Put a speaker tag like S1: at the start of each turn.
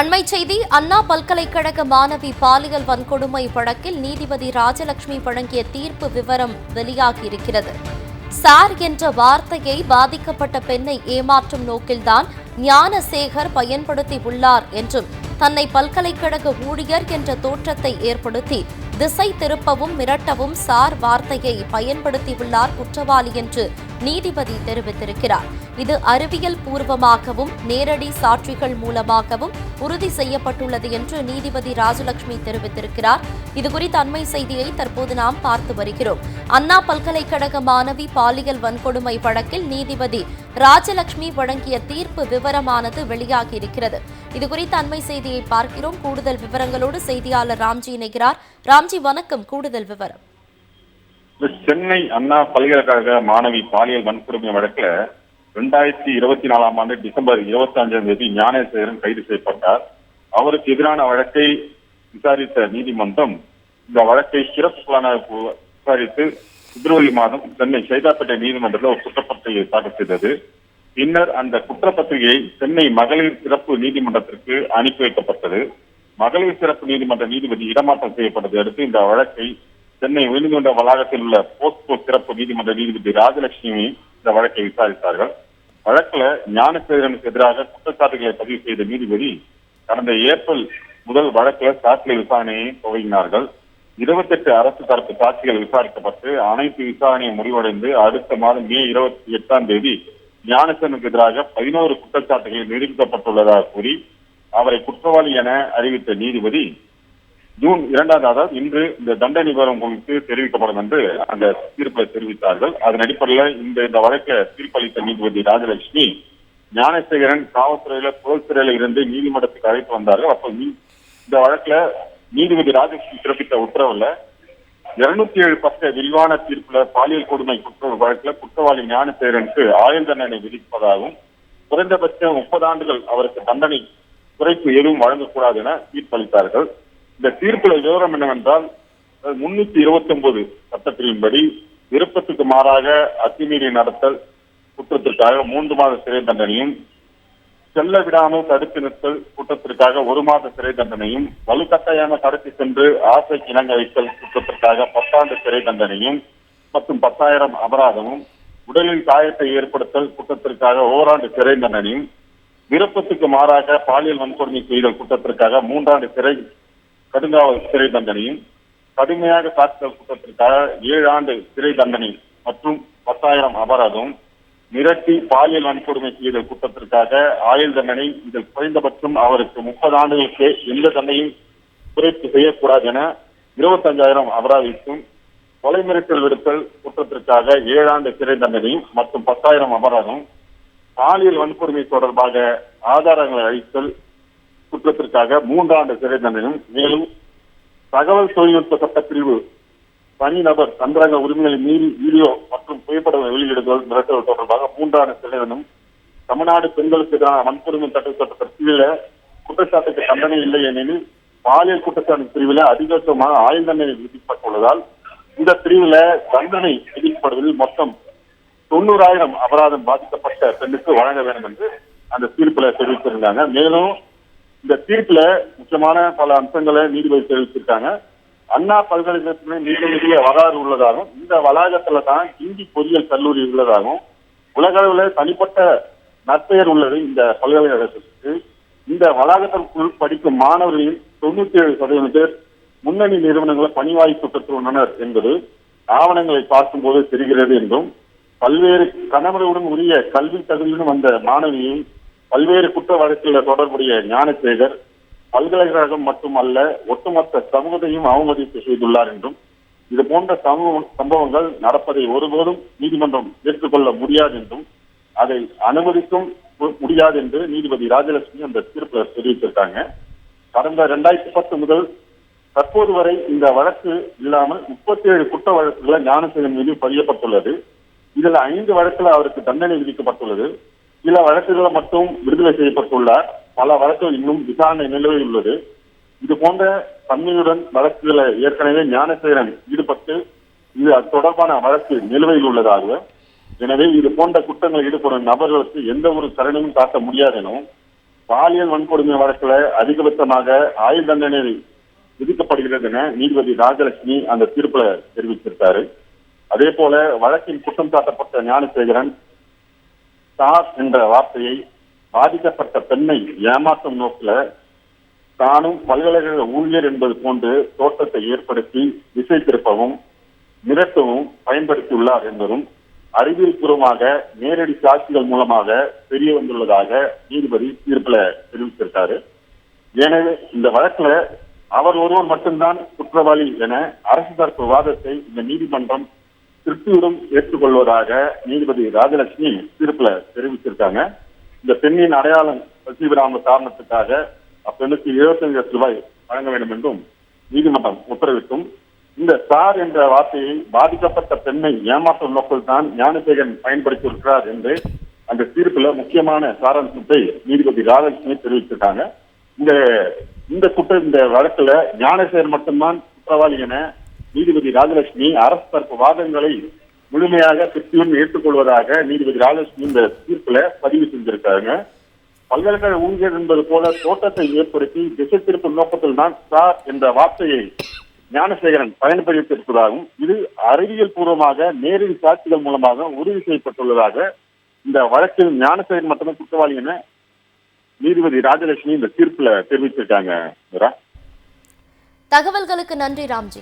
S1: அண்மை செய்தி அண்ணா பல்கலைக்கழக மாணவி பாலியல் வன்கொடுமை வழக்கில் நீதிபதி ராஜலட்சுமி வழங்கிய தீர்ப்பு விவரம் வெளியாகியிருக்கிறது. சார் என்ற வார்த்தையை பாதிக்கப்பட்ட பெண்ணை ஏமாற்றும் நோக்கில்தான் ஞானசேகர் பயன்படுத்தி உள்ளார் என்றும் தன்னை பல்கலைக்கழக ஊழியர் என்ற தோற்றத்தை ஏற்படுத்தி திசை திருப்பவும் மிரட்டவும் சார் வார்த்தையை பயன்படுத்தியுள்ளார் குற்றவாளி என்று நீதிபதி தெரிவித்திருக்கிறார். இது அறிவியல் பூர்வமாகவும் நேரடி சாட்சிகள் மூலமாகவும் உறுதி செய்யப்பட்டுள்ளது என்று நீதிபதி ராஜலட்சுமி தெரிவித்திருக்கிறார். இதுகுறித்த அண்மை செய்தியை தற்போது நாம் பார்த்து வருகிறோம். அண்ணா பல்கலைக்கழக மாணவி பாலியல் வன்கொடுமை வழக்கில் நீதிபதி ராஜலட்சுமி வழங்கிய தீர்ப்பு விவரமானது வெளியாகியிருக்கிறது. இதுகுறித்த அண்மை செய்தியை பார்க்கிறோம். கூடுதல் விவரங்களோடு செய்தியாளர் ராம்ஜி இணைகிறார். ராம்ஜி வணக்கம். கூடுதல் விவரம்.
S2: சென்னை அண்ணா பல்கலைக்கழக மாணவி பாலியல் வன்கொடுமை வழக்குல ரெண்டாயிரத்தி இருபத்தி நாலாம் ஆண்டு டிசம்பர் இருபத்தி அஞ்சாம் தேதி ஞானேஸ்வரன் கைது செய்யப்பட்டார். அவருக்கு எதிரான வழக்கை விசாரித்த நீதிமன்றம் இந்த வழக்கை சிறப்பு புலனாய்வு விசாரித்து பிப்ரவரி மாதம் சென்னை சைதாப்பேட்டை நீதிமன்றத்தில் ஒரு குற்றப்பத்திரிகை தாக்கல் செய்தது. பின்னர் அந்த குற்றப்பத்திரிகை சென்னை மகளிர் சிறப்பு நீதிமன்றத்திற்கு அனுப்பி வைக்கப்பட்டது. மகளிர் சிறப்பு நீதிமன்ற நீதிபதி இடமாற்றம் செய்யப்பட்டதை அடுத்து இந்த வழக்கை சென்னை உயர்நீதிமன்ற வளாகத்தில் உள்ள போஸ்கோ சிறப்பு நீதிமன்ற நீதிபதி ராஜலட்சுமி இந்த வழக்கை விசாரித்தார்கள். வழக்குல ஞானசேகரனுக்கு எதிராக குற்றச்சாட்டுகளை பதிவு செய்த நீதிபதி கடந்த ஏப்ரல் முதல் வழக்குல சாட்சிய விசாரணையை துவங்கினார்கள். இருபத்தெட்டு அரசு தரப்பு சாட்சிகள் விசாரிக்கப்பட்டு அனைத்து விசாரணையும் முடிவடைந்து அடுத்த மாதம் மே இருபத்தி எட்டாம் தேதி ஞானசேனுக்கு எதிராக பதினோரு குற்றச்சாட்டுகள் நிரூபிக்கப்பட்டுள்ளதாக கூறி அவரை குற்றவாளி என அறிவித்த நீதிபதி ஜூன் இரண்டாம் அதாவது இன்று இந்த தண்டனை விவரம் குறித்து தெரிவிக்கப்படும் என்று அந்த தீர்ப்பை தெரிவித்தார்கள். அதன் அடிப்படையில் இந்த இந்த வழக்கை தீர்ப்பளித்த நீதிபதி ராஜலட்சுமி ஞானசேகரன் காவல்துறையில புகழ்துறையில இருந்து நீதிமன்றத்துக்கு அழைத்து வந்தார்கள். அப்போ நீ- இந்த வழக்குல நீதிபதி ராஜலட்சுமி பிறப்பித்த உத்தரவுல இருநூத்தி ஏழு பக்க விரிவான தீர்ப்புல பாலியல் கொடுமை குற்ற வழக்குல குற்றவாளி ஞானசேகரனுக்கு ஆயுள் தண்டனை விதிப்பதாகவும் குறைந்தபட்சம் முப்பது ஆண்டுகள் அவருக்கு தண்டனை குறைப்பு எதுவும் வழங்கக்கூடாது என தீர்ப்பளித்தார்கள். இந்த தீர்ப்புல விவரம் என்னவென்றால் முன்னூத்தி இருபத்தி ஒன்பது சட்டப்பிரிவின்படி விருப்பத்துக்கு மாறாக அத்துமீறி நடத்தல் குற்றத்திற்காக மூன்று மாத சிறை தண்டனையும் செல்ல விடாமல் தடுத்து நிறுத்தல் குற்றத்திற்காக ஒரு மாத சிறை தண்டனையும் வலுக்கட்டாயமாக கடத்தி சென்று ஆசை இணங்க வைத்தல் குற்றத்திற்காக பத்தாண்டு சிறை தண்டனையும் மற்றும் பத்தாயிரம் அபராதமும் உடலில் காயத்தை ஏற்படுத்தல் குற்றத்திற்காக ஓராண்டு சிறை தண்டனையும் விருப்பத்துக்கு மாறாக பாலியல் வன்கொடுமை செய்தல் குற்றத்திற்காக மூன்றாண்டு சிறை கடுங்காவல் சிறை தண்டனையும் கடுமையாக தாக்குதல் குற்றத்திற்காக ஏழு ஆண்டு சிறை தண்டனை மற்றும் பத்தாயிரம் அபராதம் மிரட்டி பாலியல் வன்கொடுமை செய்த குற்றத்திற்காக ஆயுள் தண்டனை இதில் குறைந்தபட்சம் அவருக்கு முப்பது ஆண்டுகளுக்கு எந்த தண்டனையும் குறைப்பு செய்யக்கூடாது என இருபத்தஞ்சாயிரம் அபராதத்தும் கொலை மிரட்டல் விடுத்தல் குற்றத்திற்காக ஏழாண்டு சிறை தண்டனையும் மற்றும் பத்தாயிரம் அபராதம் பாலியல் வன்கொடுமை தொடர்பாக ஆதாரங்களை அழித்தல் குற்றத்திற்காக மூன்றாண்டு சிறை தண்டனையும் மேலும் தகவல் தொழில்நுட்ப சட்ட பிரிவு தனிநபர் தந்திரங்க உரிமைகளை மீறி வீடியோ மற்றும் புகைப்படங்களை வெளியிடுதல் மிரட்டல் தொடர்பாக மூன்றாண்டு சிறை தண்டனை. தமிழ்நாடு பெண்களுக்கு எதிரான வன்கொடுமை தடை சட்ட குற்றச்சாட்டுக்கு தண்டனை இல்லை எனில் பாலியல் குற்றச்சாட்டு பிரிவில் அதிகபட்சமாக ஆயுள் தண்டனை விதிக்கப்பட்டுள்ளதால் இந்த பிரிவில் தண்டனை விதிக்கப்படுவதில் மொத்தம் தொண்ணூறாயிரம் அபராதம் பாதிக்கப்பட்ட பெண்ணுக்கு வழங்க வேண்டும் என்று அந்த தீர்ப்புல தெரிவித்திருந்தாங்க. மேலும் இந்த தீர்ப்புல முக்கியமான பல அம்சங்களை நீதிபதி தெரிவித்திருக்காங்க அண்ணா பல்கலைக்கழகத்திலே மிக வரலாறு உள்ளதாகவும் இந்த வளாகத்துல தான் இந்தி பொறியியல் கல்லூரி உள்ளதாகவும் உலக அளவுல தனிப்பட்ட நற்பெயர் உள்ளது இந்த பல்கலைக்கழகத்திற்கு இந்த வளாகத்திற்குள் படிக்கும் மாணவர்களில் தொண்ணூத்தி ஏழு சதவீதம் பேர் முன்னணி நிறுவனங்களை பணி வாய்ப்பு பெற்றுள்ளனர் என்பது ஆவணங்களை பார்க்கும்போது தெரிகிறது என்றும் பல்வேறு கணவருடன் உரிய கல்வி தகுதியுடன் வந்த மாணவியை பல்வேறு குற்ற வழக்கில் தொடர்புடைய ஞானசேகர் பல்கலைக்கழகம் மட்டுமல்ல ஒட்டுமொத்த சமூகத்தையும் அவமதிப்பு செய்துள்ளார் என்றும் இது போன்ற சமூக சம்பவங்கள் நடப்பதை ஒருபோதும் நீதிமன்றம் ஏற்றுக்கொள்ள முடியாது என்றும் அதை அனுமதிக்கும் முடியாது என்று நீதிபதி ராஜலட்சுமி அந்த தீர்ப்பில் தெரிவித்திருக்காங்க. கடந்த இரண்டாயிரத்தி பத்து முதல் தற்போது வரை இந்த வழக்கு இல்லாமல் முப்பத்தி ஏழு குற்ற வழக்குகளை ஞானசேகர் மீது பதியப்பட்டுள்ளது. இதுல ஐந்து வழக்குல அவருக்கு தண்டனை விதிக்கப்பட்டுள்ளது. சில வழக்குகளை மட்டும் விடுதலை செய்யப்பட்டுள்ளார். பல வழக்குகள் இன்னும் விசாரணை நிலுவையில் உள்ளது. இது போன்ற தன்மையுடன் வழக்குகளை ஏற்கனவே ஞானசேகரன் ஈடுபட்டு இது அது தொடர்பான வழக்கு நிலுவையில் உள்ளதாக. எனவே இது போன்ற குற்றங்களில் ஈடுபடும் நபர்களுக்கு எந்த ஒரு கருணையும் காட்ட முடியாது எனவும் பாலியல் வன்கொடுமை வழக்குல அதிகபட்சமாக ஆயுள் தண்டனை விதிக்கப்படுகிறது என நீதிபதி ராஜலட்சுமி அந்த தீர்ப்புல தெரிவித்திருக்காரு. அதே போல வழக்கில் குற்றம் சாட்டப்பட்ட ஞானசேகரன் சார் என்ற வார்த்தையை பாதிக்கப்பட்ட பெண்ணை ஏமாற்றும் நோக்கில தானும் பல்கலைக்கழக ஊழியர் என்பது போன்று தோற்றத்தை ஏற்படுத்தி திசை திருப்பவும் மிரட்டவும் பயன்படுத்தியுள்ளார் என்பதும் அறிவியல் பூர்வமாக நேரடி சாட்சிகள் மூலமாக தெரிய வந்துள்ளதாக நீதிபதி தீர்ப்புல தெரிவித்திருக்காரு. எனவே இந்த வழக்குல அவர் ஒருவர் மட்டும்தான் குற்றவாளி என அரசு தரப்பு வாதத்தை இந்த நீதிமன்றம் திருப்தியுடன் ஏற்றுக்கொள்வதாக நீதிபதி ராஜலட்சுமி தீர்ப்புல தெரிவித்திருக்காங்க இந்த பெண்ணின் அடையாளம் பசிவிராம காரணத்துக்காக அப்பெண்ணுக்கு இருபத்தஞ்சு லட்சம் ரூபாய் வழங்க வேண்டும் என்றும் நீதிமன்றம் உத்தரவிட்டும். இந்த சார் என்ற வார்த்தையை பாதிக்கப்பட்ட பெண்ணை ஏமாற்றும் நோக்கில் தான் ஞானசேகன் பயன்படுத்தியிருக்கிறார் என்று அந்த தீர்ப்புல முக்கியமான சாராம்சத்தை நீதிபதி ராஜலட்சுமி தெரிவித்திருக்காங்க இந்த இந்த குற்ற இந்த வழக்குல ஞானசேகர் மட்டும்தான் குற்றவாளி என நீதிபதி ராஜலட்சுமி அரசு தரப்பு வாதங்களை முழுமையாக திருப்தியும் ஏற்றுக்கொள்வதாக நீதிபதி ராஜலட்சுமி இந்த தீர்ப்புல பதிவு செஞ்சிருக்காங்க பல்கலைக்கழக ஊழியர் என்பது போல தோட்டத்தை ஏற்படுத்தி திசை திருப்பும் நோக்கத்தில் தான் சார் என்ற வார்த்தையை ஞானசேகரன் பயன்படுத்தியிருப்பதாகவும் இது அறிவியல் பூர்வமாக நேரில் சாட்சிகள் மூலமாக உறுதி செய்யப்பட்டுள்ளதாக இந்த வழக்கில் ஞானசேகரன் மட்டுமே குற்றவாளி என நீதிபதி ராஜலட்சுமி இந்த தீர்ப்புல தெரிவித்திருக்காங்க.
S1: தகவல்களுக்கு நன்றி ராம்ஜி.